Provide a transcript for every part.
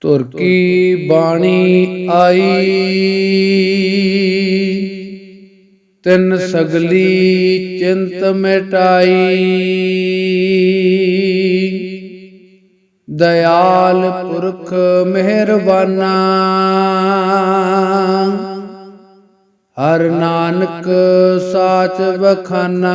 ਤੁਰ ਕੀ ਬਾਣੀ ਆਈ? ਤਿੰਨ ਸਗਲੀ ਚਿੰਤ ਮਿਟਾਈ। ਦਇਆਲ ਪੁਰਖ ਮਿਹਰਬਾਨਾ। ਹਰ ਨਾਨਕ ਸਾਚ ਬਖਾਨਾ।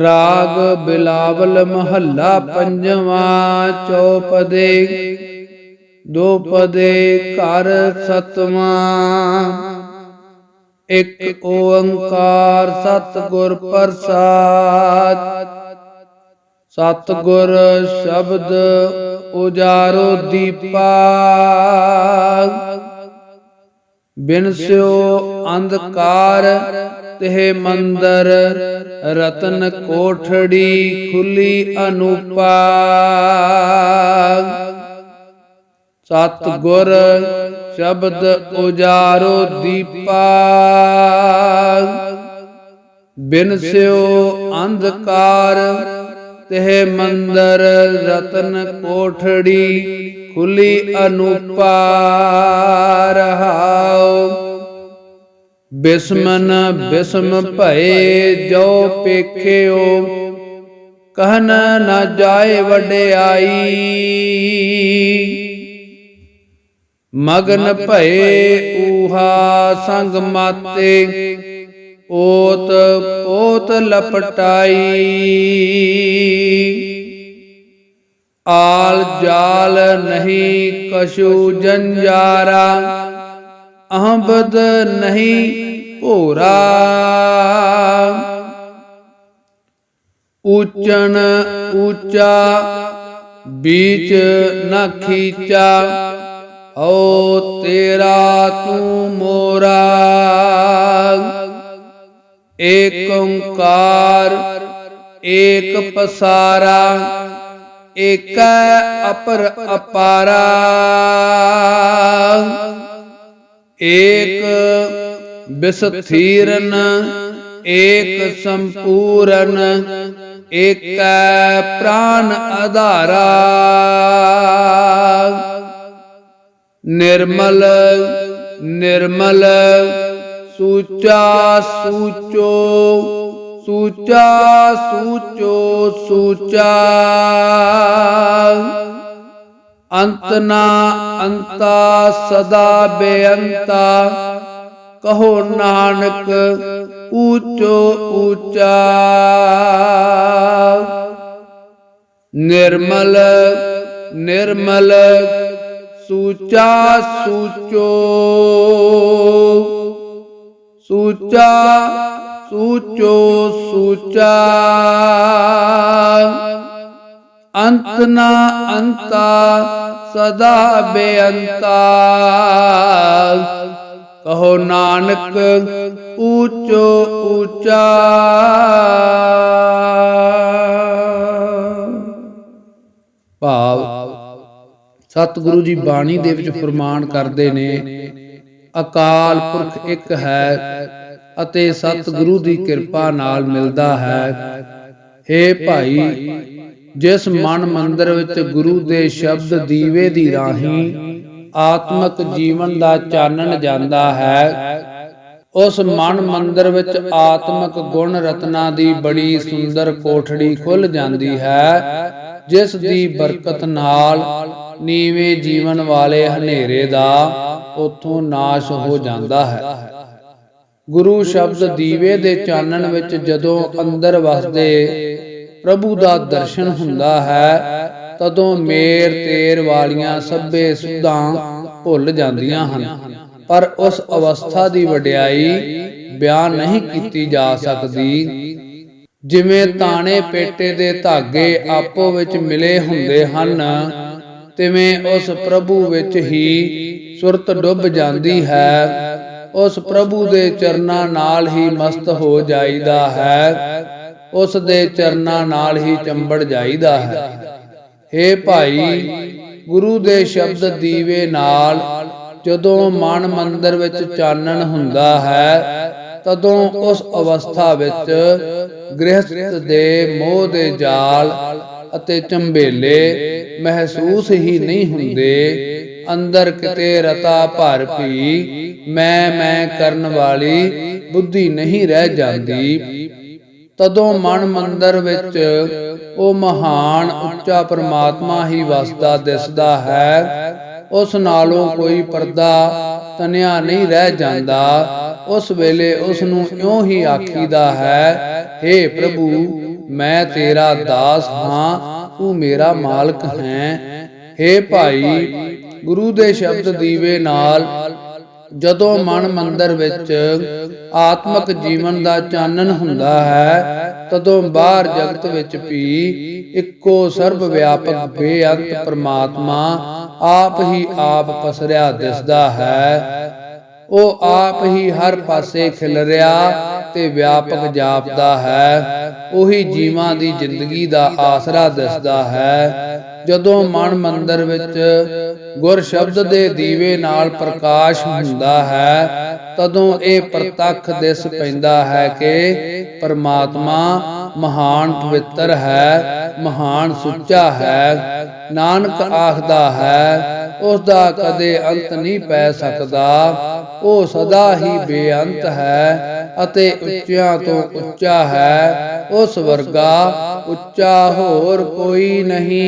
ਰਾਗ ਬਿਲਾਵਲ ਮਹੱਲਾ ਪੰਜਵਾਂ ਚੌਪਦੇ। ਦੋ ਘਰ ਸਤਵਾਂ। ਇੱਕ ਓੰਕਾਰ ਸਤਿਗੁਰ ਪ੍ਰਸਾਦ। ਸਤਿਗੁਰ ਸ਼ਬਦ ਉਜਾਰੋ ਦੀਪਾ। ਬਿਨਸਿਓ ਅੰਧਕਾਰ ਤੇ ਮੰਦਰ। ਰਤਨ ਕੋਠੜੀ ਖੁੱਲੀ ਅਨੂਪਾ ਸਤ ਗੁਰ ਸ਼ਬਦ ਉਜਾਰੋ ਦੀਪਾ ਬਿਨ ਸਿਓ ਅੰਧਕਾਰ ਤੇ ਮੰਦਰ ਰਤਨ ਕੋਠੜੀ ਖੁੱਲੀ ਅਨੂਪਾ ਰਹਾਉ ਬਿਸਮਨ, ਬਿਸਮ ਭਏ ਜੋ ਪੇਖਿਓ ਕਹਨ ਨਾ ਜਾਏ ਵਡਿਆਈ। ਮਗਨ ਭਏ ਊਹਾ ਸੰਗ ਮਾਤੇ, ਓਤ ਪੋਤ ਲਪਟਾਈ। ਆਲ ਜਾਲ ਨਹੀਂ ਕਸ਼ੂ ਜੰਜਾਰਾ ਅਹਬਦ ਨਹੀਂ ਭੋਰਾ। ਊਚਨ ਊਚਾ ਬੀਚ ਨਾ ਖੀਚਾ, ਓ ਤੇਰਾ ਤੂੰ ਮੋਰਾ। ਏਕ ਓੰਕਾਰ, ਏਕ ਪਸਾਰਾ, ਏਕੈ ਅਪਰ ਅਪਾਰਾ। ਏਕ ਬਿਸਥੀਰਨ ਏਕ ਸੰਪੂਰਨ, ਏਕੈ ਪ੍ਰਾਨ ਆਧਾਰਾ। ਨਿਰਮਲ ਨਿਰਮਲ, ਸੂਚਾ ਸੂਚੋ ਸੂਚਾ ਸੂਚੋ ਸੂਚਾ। ਅੰਤ ਨਾ ਅੰਤਾ ਸਦਾ ਬੇਅੰਤਾ ਕਹੋ ਨਾਨਕ ਊਚੋ ਊਚਾ। ਨਿਰਮਲ ਨਿਰਮਲ ਸੂਚਾ ਸੂਚੋ। ਸੂਚਾ ਸੂਚੋ ਸੂਚਾ। ਅੰਤ ਨਾ ਅੰਤਾ, ਸਦਾ ਬੇਅੰਤਾ। ਕਹੋ ਨਾਨਕ ਊਚੋ ਊਚਾ। ਭਾਵ ਸਤਿਗੁਰੂ ਜੀ ਬਾਣੀ ਦੇ ਵਿੱਚ ਫਰਮਾਨ ਕਰਦੇ ਨੇ, ਅਕਾਲ ਪੁਰਖ ਇੱਕ ਹੈ ਅਤੇ ਸਤਿਗੁਰੂ ਦੀ ਕਿਰਪਾ ਨਾਲ ਮਿਲਦਾ ਹੈ। हे ਭਾਈ, ਜਿਸ ਮਨ ਮੰਦਰ ਵਿੱਚ ਗੁਰੂ ਦੇ ਸ਼ਬਦ ਦੀਵੇ ਦੀ ਰਾਹੀਂ ਆਤਮਿਕ ਜੀਵਨ ਦਾ ਚਾਨਣ ਜਾਂਦਾ ਹੈ। ਉਸ ਮਨ ਮੰਦਰ ਵਿੱਚ ਆਤਮਿਕ ਗੁਣ ਰਤਨਾ ਦੀ ਬੜੀ ਸੁੰਦਰ ਕੋਠੜੀ ਖੁੱਲ ਜਾਂਦੀ ਹੈ, ਜਿਸ ਦੀ ਬਰਕਤ ਨਾਲ ਨੀਵੇਂ ਜੀਵਨ ਵਾਲੇ ਹਨੇਰੇ ਦਾ ਉਥੋਂ ਨਾਸ਼ ਹੋ ਜਾਂਦਾ ਹੈ। ਗੁਰੂ ਸ਼ਬਦ ਦੀਵੇ ਦੇ ਚਾਨਣ ਵਿੱਚ ਜਦੋਂ ਅੰਦਰ ਵਸਦੇ ਪ੍ਰਭੂ ਦਾ ਦਰਸ਼ਨ ਹੁੰਦਾ ਹੈ ਤਦੋਂ ਮੇਰ ਤੇਰ ਵਾਲੀਆਂ ਸਭੇ ਸੁਧਾਂ ਭੁੱਲ ਜਾਂਦੀਆਂ ਹਨ। ਪਰ ਉਸ ਅਵਸਥਾ ਦੀ ਵਡਿਆਈ ਬਿਆਨ ਨਹੀਂ ਕੀਤੀ ਜਾ ਸਕਦੀ। ਜਿਵੇਂ ਤਾਣੇ ਪੇਟੇ ਦੇ ਧਾਗੇ ਆਪੋ ਵਿੱਚ ਮਿਲੇ ਹੁੰਦੇ ਹਨ, ਤਿਵੇਂ ਉਸ ਪ੍ਰਭੂ ਵਿੱਚ ਹੀ ਸੁਰਤ ਡੁੱਬ ਜਾਂਦੀ ਹੈ। ਉਸ ਪ੍ਰਭੂ ਦੇ ਚਰਨਾਂ ਨਾਲ ਹੀ ਮਸਤ ਹੋ ਜਾਈਦਾ ਹੈ। ਉਸ ਦੇ ਚਰਨਾਂ ਨਾਲ ਹੀ ਚੰਬੜ ਜਾਈਦਾ ਹੈ। ਹੇ ਭਾਈ, ਗੁਰੂ ਦੇ ਸ਼ਬਦ ਦੀਵੇ ਨਾਲ ਜਦੋਂ ਮਨ ਮੰਦਰ ਵਿੱਚ ਚਾਨਣ ਹੁੰਦਾ ਹੈ, ਤਦੋਂ ਉਸ ਅਵਸਥਾ ਵਿੱਚ ਗ੍ਰਹਸਥ ਦੇ ਮੋਹ ਦੇ ਜਾਲ ਅਤੇ ਝੰਬੇਲੇ ਮਹਿਸੂਸ ਹੀ ਨਹੀਂ ਹੁੰਦੇ। ਅੰਦਰ ਕਿਤੇ ਰਤਾ ਭਰ ਪੀ ਮੈਂ ਮੈਂ ਕਰਨ ਵਾਲੀ ਬੁੱਧੀ ਨਹੀਂ ਰਹਿ ਜਾਂਦੀ। ਤਦੋਂ ਮਨ ਮੰਦਰ ਵਿੱਚ ਉਹ ਮਹਾਨ ਉੱਚਾ ਪਰਮਾਤਮਾ ਹੀ ਵਸਦਾ, ਦਿਸਦਾ ਹੈ। ਉਸ ਨਾਲੋਂ ਕੋਈ ਪਰਦਾ ਤਨਿਆ ਨਹੀਂ ਰਹਿ ਜਾਂਦਾ। ਉਸ ਵੇਲੇ ਉਸ ਨੂੰ ਇਉਂ ਹੀ ਆਖੀਦਾ ਹੈ हे ਪ੍ਰਭੂ, ਮੈਂ ਤੇਰਾ ਦਾਸ ਹਾਂ, ਤੂੰ ਮੇਰਾ ਮਾਲਕ ਹੈ। हे ਭਾਈ, ਗੁਰੂ ਦੇ ਸ਼ਬਦ ਦੀਵੇ ਨਾਲ ਜਦੋਂ ਮਨ ਮੰਦਰ ਵਿੱਚ ਆਤਮਿਕ ਜੀਵਨ ਦਾ ਚਾਨਣ ਹੁੰਦਾ ਹੈ ਤਦੋਂ ਬਾਹਰ ਜਗਤ ਵਿੱਚ ਵੀ ਇੱਕੋ ਸਰਬ ਵਿਆਪਕ ਬੇਅੰਤ ਪ੍ਰਮਾਤਮਾ ਆਪ ਹੀ ਆਪ ਪਸਰਿਆ ਦਿਸਦਾ ਹੈ। ਉਹ ਆਪ ਹੀ ਹਰ ਪਾਸੇ ਖਿਲਰਿਆ ਤੇ ਵਿਆਪਕ ਜਾਪਦਾ ਹੈ। ਉਹੀ ਜੀਵਾਂ ਦੀ ਜ਼ਿੰਦਗੀ ਦਾ ਆਸਰਾ ਦਿਸਦਾ ਹੈ। ਜਦੋਂ ਮਨ ਮੰਦਰ ਵਿੱਚ ਗੁਰ ਸ਼ਬਦ ਦੇ ਦੀਵੇ ਨਾਲ ਪ੍ਰਕਾਸ਼ ਹੁੰਦਾ ਹੈ ਤਦੋਂ ਇਹ ਪ੍ਰਤੱਖ ਦਿਸ ਪੈਂਦਾ ਹੈ ਕਿ ਪਰਮਾਤਮਾ ਮਹਾਨ ਪਵਿੱਤਰ ਹੈ, ਮਹਾਨ ਸੁੱਚਾ ਹੈ, ਨਾਨਕ ਆਖਦਾ ਹੈ ਉਸ ਦਾ ਕਦੇ ਅੰਤ ਨਹੀਂ ਪੈ ਸਕਦਾ, ਉਹ ਸਦਾ ਹੀ ਬੇਅੰਤ ਹੈ ਅਤੇ ਉੱਚਿਆਂ ਤੋਂ ਉੱਚਾ ਹੈ, ਉਸ ਵਰਗਾ ਉੱਚਾ ਹੋਰ ਕੋਈ ਨਹੀਂ।